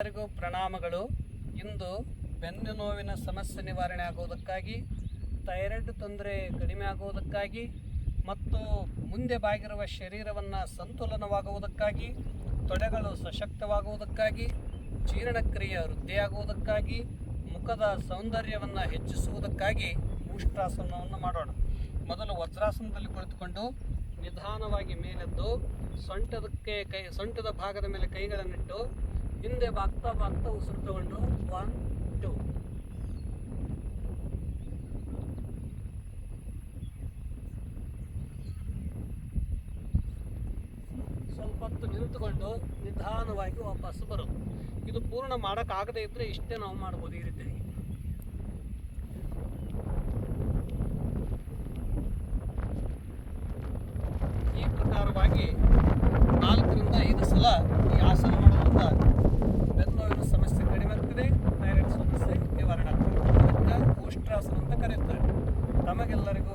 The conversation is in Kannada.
ಎಲ್ಲರಿಗೂ ಪ್ರಣಾಮಗಳು. ಇಂದು ಬೆನ್ನು ನೋವಿನ ಸಮಸ್ಯೆ ನಿವಾರಣೆ ಆಗುವುದಕ್ಕಾಗಿ, ಥೈರಾಯ್ಡ್ ತೊಂದರೆ ಕಡಿಮೆ ಆಗುವುದಕ್ಕಾಗಿ ಮತ್ತು ಮುಂದೆ ಬಾಗಿರುವ ಶರೀರವನ್ನು ಸಂತುಲನವಾಗುವುದಕ್ಕಾಗಿ, ತೊಡೆಗಳು ಸಶಕ್ತವಾಗುವುದಕ್ಕಾಗಿ, ಜೀರ್ಣಕ್ರಿಯೆ ವೃದ್ಧಿಯಾಗುವುದಕ್ಕಾಗಿ, ಮುಖದ ಸೌಂದರ್ಯವನ್ನು ಹೆಚ್ಚಿಸುವುದಕ್ಕಾಗಿ ಉಷ್ಟ್ರಾಸನವನ್ನು ಮಾಡೋಣ. ಮೊದಲು ವಜ್ರಾಸನದಲ್ಲಿ ಕುಳಿತುಕೊಂಡು ನಿಧಾನವಾಗಿ ಮೇಲೆದ್ದು, ಸೊಂಟದಕ್ಕೆ ಕೈ, ಸೊಂಟದ ಭಾಗದ ಮೇಲೆ ಕೈಗಳನ್ನಿಟ್ಟು ಹಿಂದೆ ಬಾಗ್ತಾ ಬಾಗ್ತಾ ಉಸಿರು ತಗೊಂಡು ಒನ್ ಟು ಸ್ವಲ್ಪ ಹೊತ್ತು ನಿಂತುಕೊಂಡು ನಿಧಾನವಾಗಿ ವಾಪಸ್ ಬರೋದು. ಇದು ಪೂರ್ಣ ಮಾಡೋಕ್ಕಾಗದೇ ಇದ್ದರೆ ಇಷ್ಟೇ ನಾವು ಮಾಡ್ಬೋದು ಈ ರೀತಿಯಾಗಿ ಈ ಪ್ರಕಾರವಾಗಿ ನಾಲ್ಕರಿಂದ ಐದು ಸಲ ಈ ಆಸನ ಮಾಡೋದ್ರಿಂದ ಬೆನ್ನೋವಿನ ಸಮಸ್ಯೆ ಕಡಿಮೆ ಆಗ್ತದೆ ಥೈರಾಯ್ಡ್ ಸಮಸ್ಯೆ ನಿವಾರಣೆ ಆಗ್ತದೆ ಅದಕ್ಕೆ ಉಷ್ಟ್ರಾಸನ ಅಂತ ಕರೆಯುತ್ತಾರೆ ತಮಗೆಲ್ಲರಿಗೂ